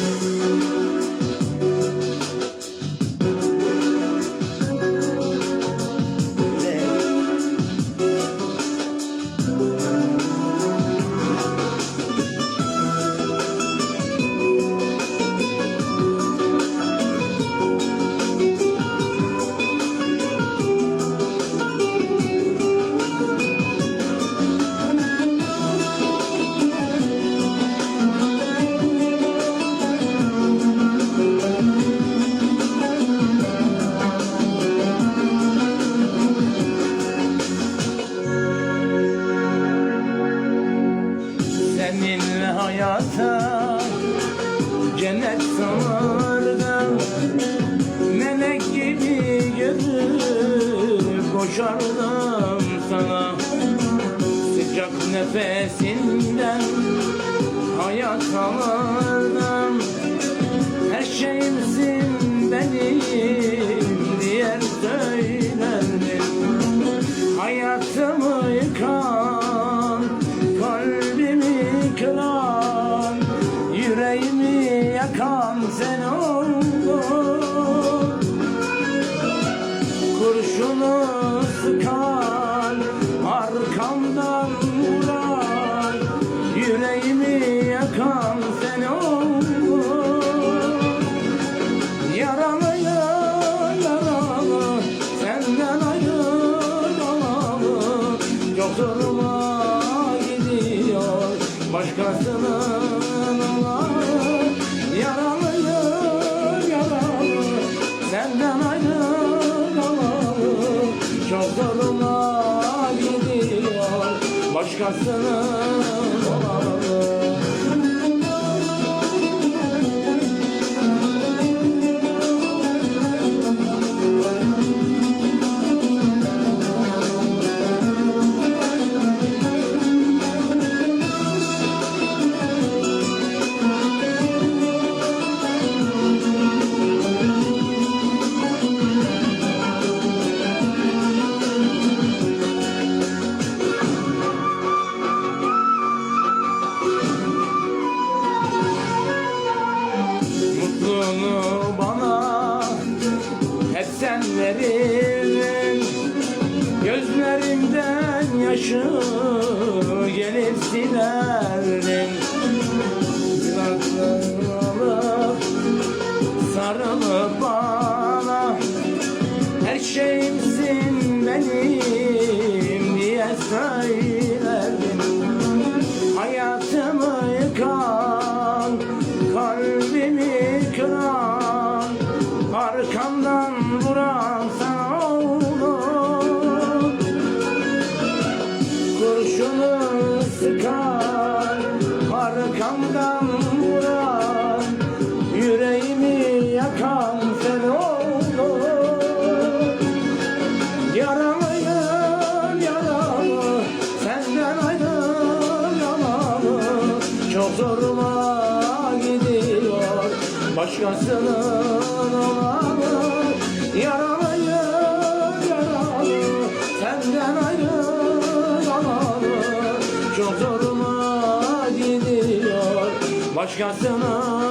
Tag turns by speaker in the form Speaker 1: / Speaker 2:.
Speaker 1: Thank you. Seninle hayata cennet sanırdım Melek gibi görüp koşardım sana. Sıcak nefesinden hayat alırdım sen oldun. Kurşunu sıkan, arkamdan vuran Yüreğimi yakan sen oldun. Yaralıyım yaralı Senden ayrılamam Çok zoruma gidiyor Başkasının Başkasının olanı verirdin Gözlerimden yaşı gelip silerdin Kulaklarını alıp sarılıp bana Her şeyimsin benim diye söylerdin Hayatımı yıkan, kalbimi kıran Arkamdan vuran Kurşunu sıkan, arkamdan vuran Yüreğimi yakan sen oldun. Yaralıyım yaralı Senden ayrılamam Çok zoruma gidiyor Başkasının olanı. Yaralıyım Başkasının